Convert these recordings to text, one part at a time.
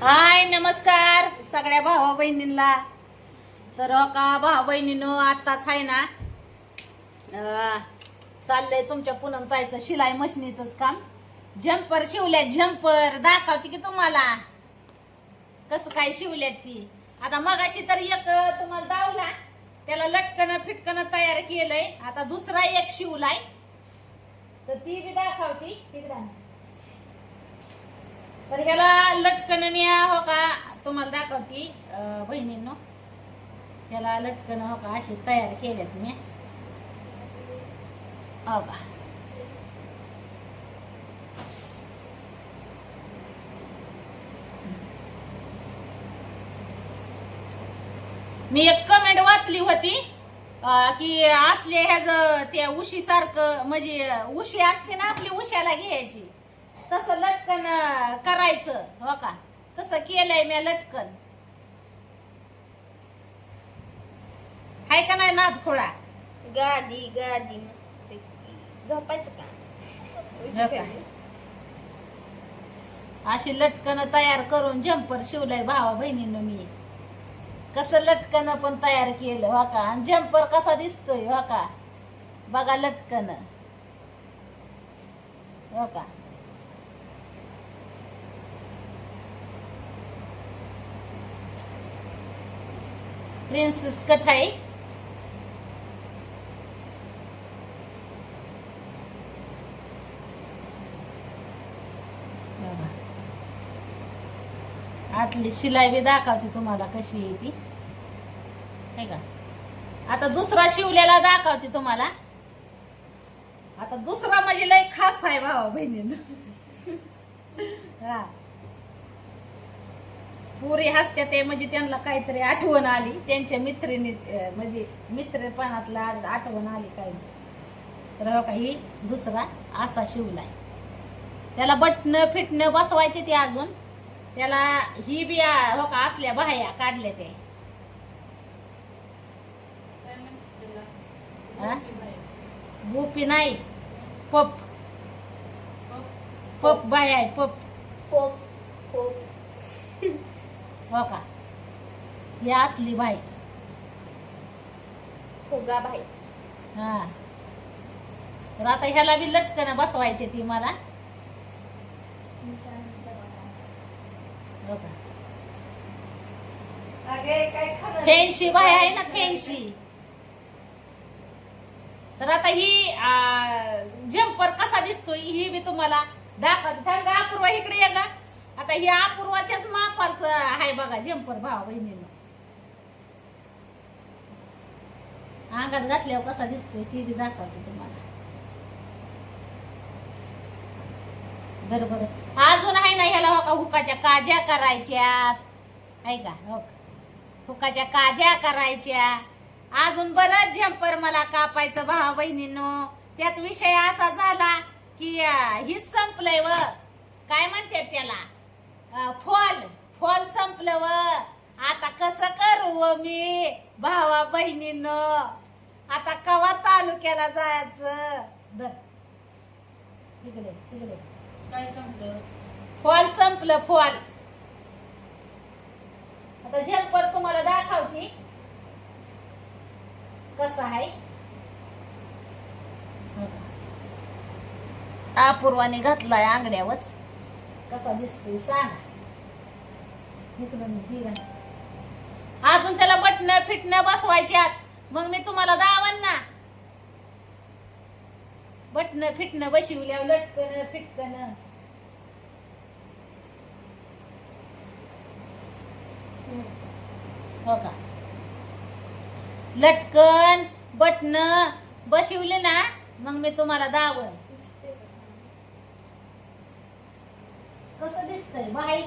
हाय नमस्कार सगळ्या भावा बहिणींना तर हो का भावा बहिणीनो आत्ताच आहे ना चाललंय तुमच्या पूनम ताईचं शिलाई मशिनीच काम. झंपर शिवल्या झंपर दाखवते की तुम्हाला. कसं काय शिवल्यात ती? आता मगाशी तर एक तुम्हाला दावला त्याला लटकन फिटकन तयार केलंय. आता दुसरा एक शिवलाय. तर ती बी दाखवती. तिकडे तर ह्याला लटकन तुम्हाला दाखवती बहिणींनो. त्याला लटकन हो का अशी तयार केल्यात मी हो का. मी एक कमेंट वाचली होती की असले ह्याच त्या उशी सारखं म्हणजे उशी असते ना आपली उश्याला घ्यायची. तसं लटकन करायचं हो का. तसं केलंय मी लटकन. हाय का नाही नाद खोळा? गादी गादी मस्त झोपायचं का. अशी लटकन तयार करून जम्पर शिवलंय भावा बहिणीनं मी. कसं लटकन पण तयार केलं हो का? आणि जम्पर कसा दिसतोय हो का? बघा लटकन. हो का? प्रिन्सेस कठाई आतली शिलाई बी दाखवते तुम्हाला कशी आहे ती. हे का? आता दुसरा शिवलेला दाखवते तुम्हाला. आता दुसरा म्हणजे लय खास आहे भावा बहिणीनं. हा. पुरी हसत्या ते म्हणजे त्यांना काहीतरी आठवण आली. त्यांच्या मित्रिणी अं, म्हणजे मित्रपणातला आठवण आली काही. तर हो का ही दुसरा असा शिवलाय त्याला बटणं फिटणं बसवायचे ते अजून. त्याला ही बी आ- हो का असल्या बाह्या काढल्या ते हा? गोपी नाही पप. पप? बाय आहे पप. पोप पोप. हो का? ही असली बाई. फुगा भाई हा. तर आता ह्याला बी लटकन बसवायचे ती मला. हो का? फॅन्सी बाय आहे ना फॅन्सी तर आता ही जम्पर कसा दिसतोय ही मी तुम्हाला गं, अपूर्वा इकडे ये का आता हे अपूर्वाच्याच मापाच आहे बघा जम्पर भावा बहिणीनं. अंगात घातल्यावर कसा दिसतोय ती बी दाखवते तुम्हाला. बरोबर अजून आहे ना ह्याला हो का हुकाच्या काज्या करायच्या. आहे का? हो का? हुकाच्या काज्या करायच्या. अजून बरंच झंपर मला कापायचं भावा बहिणीनो. त्यात विषय असा झाला की अं, ही संपलंय व. काय म्हणते त्याला? फॉल फॉल संपलं व आता कसं करू व मी भावा बहिणीनो? आता कवा तालुक्याला जायचं. इकडे काय संपलं? फॉल संपलं फॉल आता झंपर तुम्हाला दाखवते. कसं आहे? अपूर्वाने घातलाय आंगड्यावच कसा दिसतोय अजून त्याला बटन फिटणं बसवायच्यात. मग मी तुम्हाला दावन ना बटन फिटणं बशिवल्या लटकन फिटकन हो का? लटकन बटन बशिवले ना मग मी तुम्हाला दावन कसं दिसतंय? बाई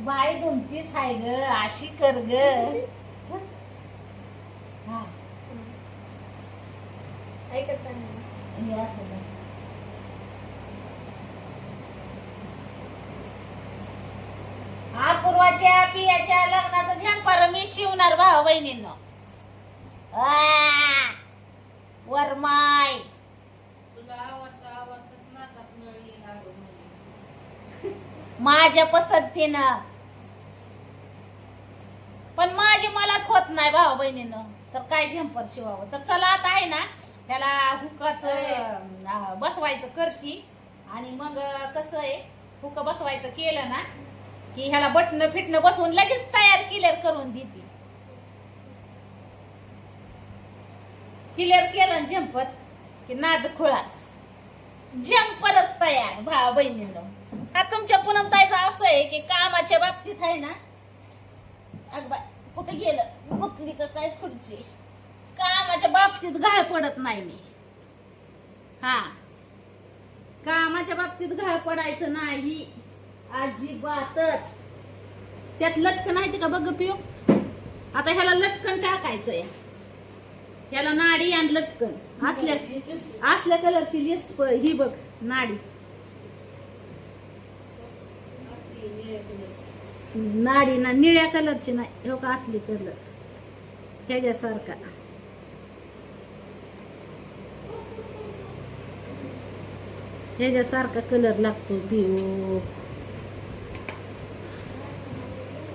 बाई दुमतीच आहे ग अशी कर ग. हा. ऐकत चांगलं हे असं बघ. अपूर्वाच्या पियाच्या लग्नाचं झंपर मी शिवणार भाऊ बहिणींनो आ, वरमाय माझ्या पसंतीनं. पण माझी मलाच होत नाही भावा बहिणीनं. तर काय झंपर शिवावं? तर चला आता आहे ना त्याला हुकाच बसवायचं करशी. आणि मग कसं आहे हुक बसवायचं केलं ना की ह्याला बटणं फिटणं बसवून लगेच तयार क्लिअर करून देते. क्लिअर केलं झंपर की नाद खुळाच. झंपरच तयार भावा बहिणीनं. हा तुमच्या पुनमताईचं असं आहे की कामाच्या बाबतीत आहे ना? अग बाय कुठे गेलं? गुतली का काय खुर्ची? कामाच्या बाबतीत घाळ पडत नाही मी. हा. कामाच्या बाबतीत घाळ पडायचं नाही. अजिबातच. त्यात लटकन आहे का बघ पिओ आता ह्याला लटकन टाकायचंय. ह्याला नाडी आणि लटकन. असल्या असल्या कलरची लिस्प ही बघ नाडी. नाडी ना निळ्या कलरची नाही हो का असली कलर. ह्याच्यासारखा. ह्याच्यासारखा कलर लागतो पिओ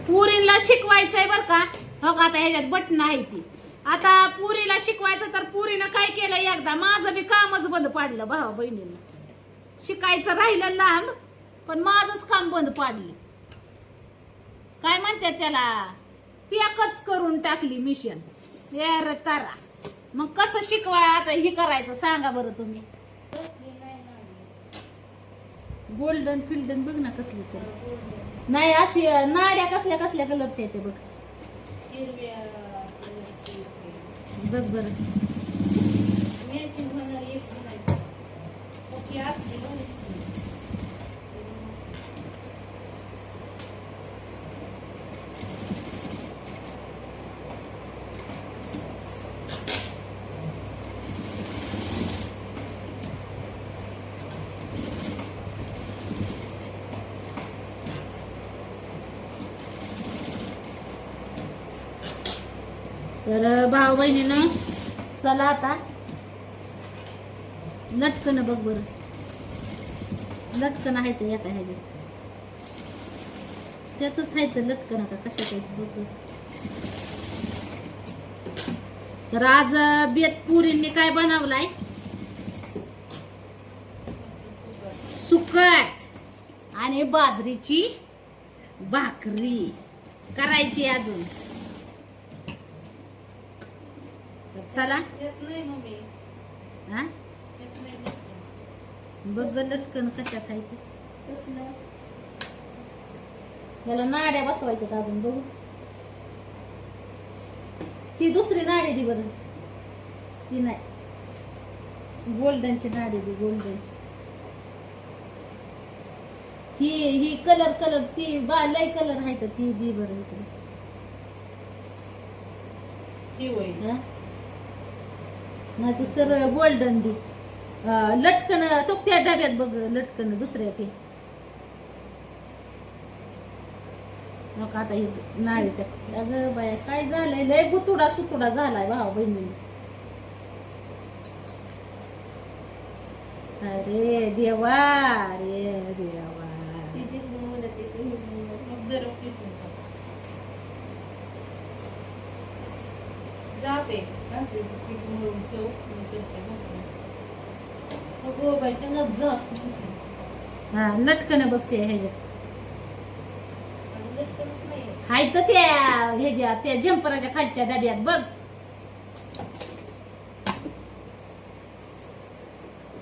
पुरीला शिकवायचंय बर का? हो का आता ह्याच्यात बटन आहे ती. आता पुरीला शिकवायचं तर पुरीनं काय केलं एकदा? माझं बी कामच बंद पाडलं भावा बहिणीनं. शिकायचं राहिलं लांब पण माझंच काम बंद पाडलं. काय म्हणतात त्याला? पॅकच करून टाकली मिशन यार तारा. मग कसं शिकवाय आता हे करायचं सांगा बरं तुम्ही. गोल्डन फिल्डन बघ ना कसली तर. नाही अशी नाड्या कसल्या कसल्या कलरच्या आहेत ते बघ. हिरव्या बघ बरं. मेथी एक भाऊ बहिणीनं. चला आता. लटकन बघ बरं. लटकन आहे ते येत आहे त्यातच आहे तर लटकन आता कशात आहे बघ तर आज बेत पुरींनी काय बनवलाय? सुकट आणि बाजरीची भाकरी. करायची अजून तर चला. येत नाही मम्मी. हा. बघ लटकन आहे ते. कसलं याला नाड्या बसवायच्यात अजून बघू. ती दुसरी नाडी दे बरं. ती नाही. गोल्डनची नाडी दे गोल्डनची. ही ही कलर कलर ती बा लय कलर आहे तर ती दे बरं इकडे. ती होय हा? नाही ती सरळ गोल्डन दे. लटकन तो त्या डब्यात बघ लटकन दुसऱ्या ते. मग आता हे नाळी टाक अगं बाया काय झालंय? लय गुतुडा सुतुडा झालाय भाऊ बहिणी अरे देवा रे देवा. तिथे पीठ मळून ठेव मी करते भाकरी. अगं बाई त्यांना हा लटकन बघते ह्याच्यात लटकनच नाही. हाय तर त्या ह्याच्या त्या जम्पराच्या खालच्या डब्यात बघ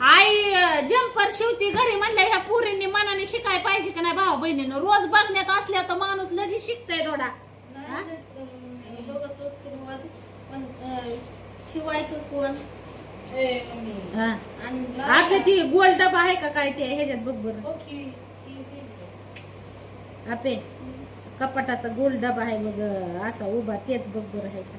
आई जम्पर शिवती घरी म्हणल्या ह्या पुरींनी मनाने शिकाय पाहिजे का नाही भाऊ बहिणीनं रोज बघण्यात असल्या तर माणूस लगेच शिकतय थोडा? नाही लटकन. बघत होतो रोज पण अं, शिवायचं कोण ए, मम्मी. हा. आणि आपल्या ती गोल डबा आहे का काय ते ह्याच्यात बघ बरं ही-. आपे कपाटात गोल डबा आहे बघ असा उभा तेच बघ बरं आहे का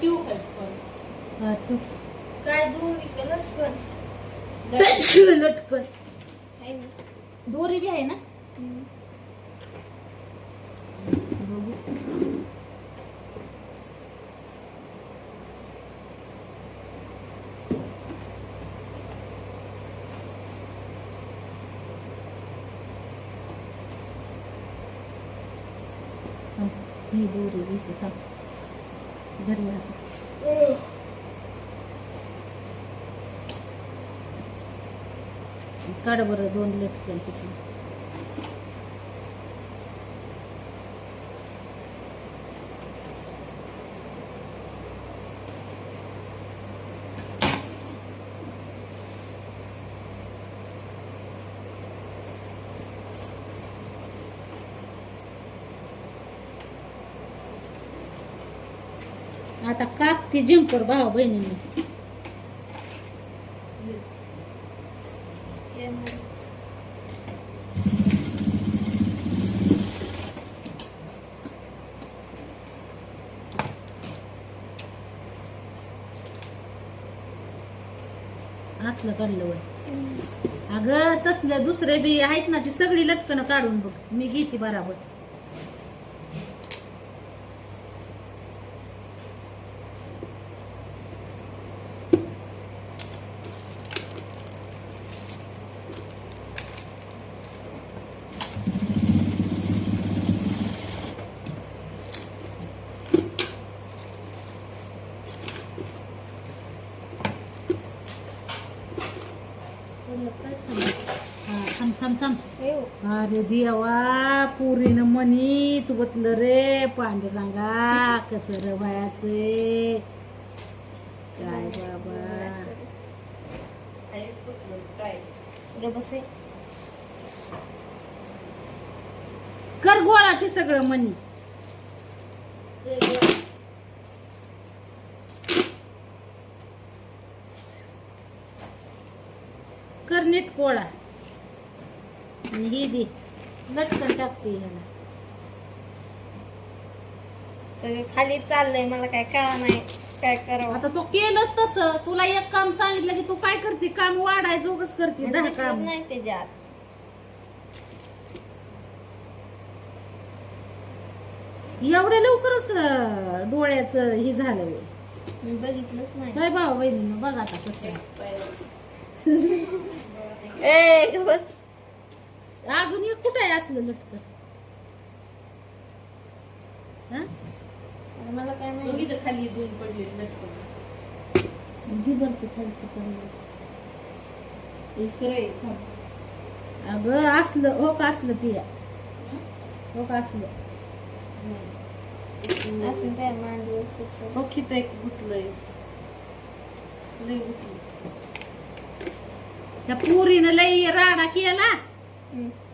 हा, ठेव. काय दूर इकडं लटकन। लटकन। आहे ना दोरी बी आहे ना? हम्म. बघू थांब, ही दोरी इथे थांब धन्यवाद. काढ बरं दोन लेट केलं तिथे आता कापते बहिणीने ये मग. असलं काढलं वय. अगं तसलं दुसरे बी आहेत ना ती सगळी लटकन काढून बघ. मी घेते बराबर हा, थांब थांब थांब हे हो. अरे देवा पुरीनं मनीच बतलं रे पांडुरंगा कसं रे काय बाबा? कर गोळा ते सगळं मनी कर नीट गोळा. आणि ही दे. लटकन टाकते ह्याला. सगळं खाली चाललंय मला काय कळा नाही काय करावं. आता तो केलंच तसं. तुला एक काम सांगितलं की तू काय करते? काम वाढाय जोगच करते दहा काम. नाही त्याच्यात. एवढ्या लवकरच अं, डोळ्याचं हे झालं होय. मी बघितलंच नाही. काय भाऊ बहिणीनं बघा आता कसं. ए बस. अजून एक कुठं आहे असलं लटकन? हा? मला काय माहिती. इथं खाली दोन पडले लटकन. घे बरं ते खालचं. अगं असलं हो का असलं पिया. हो का असलं. असं काय मांडू. हो किती एक गुतलंय. लय गुतलं त्या पुरीनं लई राडा केला.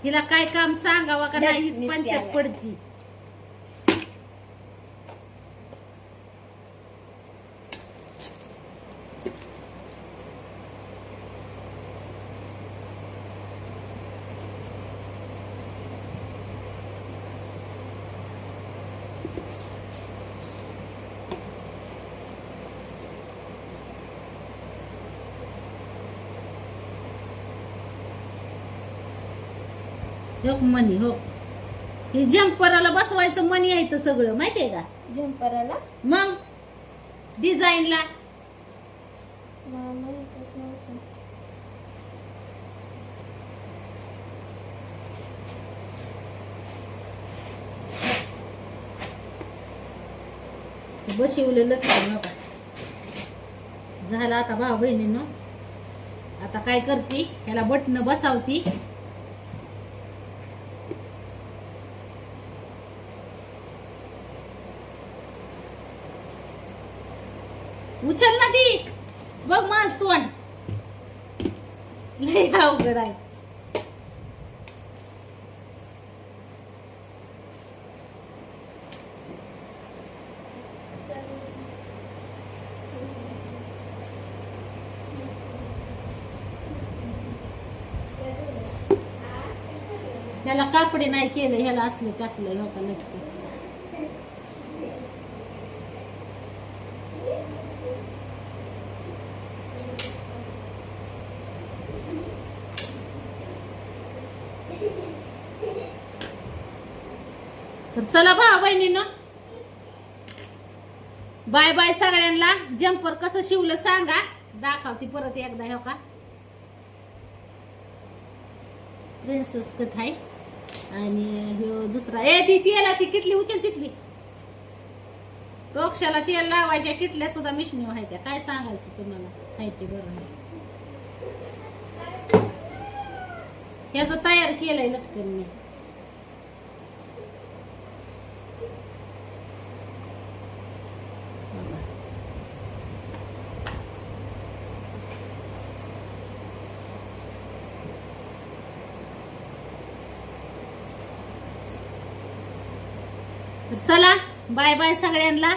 हिला काय काम सांगावं का नाही पंचायत. पडती हो मनी हो हे जम्पराला बसवायचं मनी आहे तर सगळं माहितीये का? झंपराला मग डिझाईनला. बशिवलेलं नका झालं आता भाऊ बहिणीनं. आता काय करते? ह्याला बटन बसावती. उचल ना ती. बघ माझ तोंड. लय अवघड आहे. ह्याला कापडे नाही केलं ह्याला असले टाकलं हो नक्की चला भावा बहिणीनं बाय बाय सगळ्यांना. जम्पर कसं शिवलं सांगा. दाखवते परत एकदा हो का? प्रिन्सेस कट आहे. आणि ह्यो दुसरा. ए ती तेलाची किटली उचल तिथली. रोक्षाला तेल लावायच्या किटल्या सुद्धा मिशनी व्हायच्या काय सांगायचं तुम्हाला? माहिती बरं. ह्याचं तयार केलंय लटकन मी बघा. तर चला बाय बाय सगळ्यांना.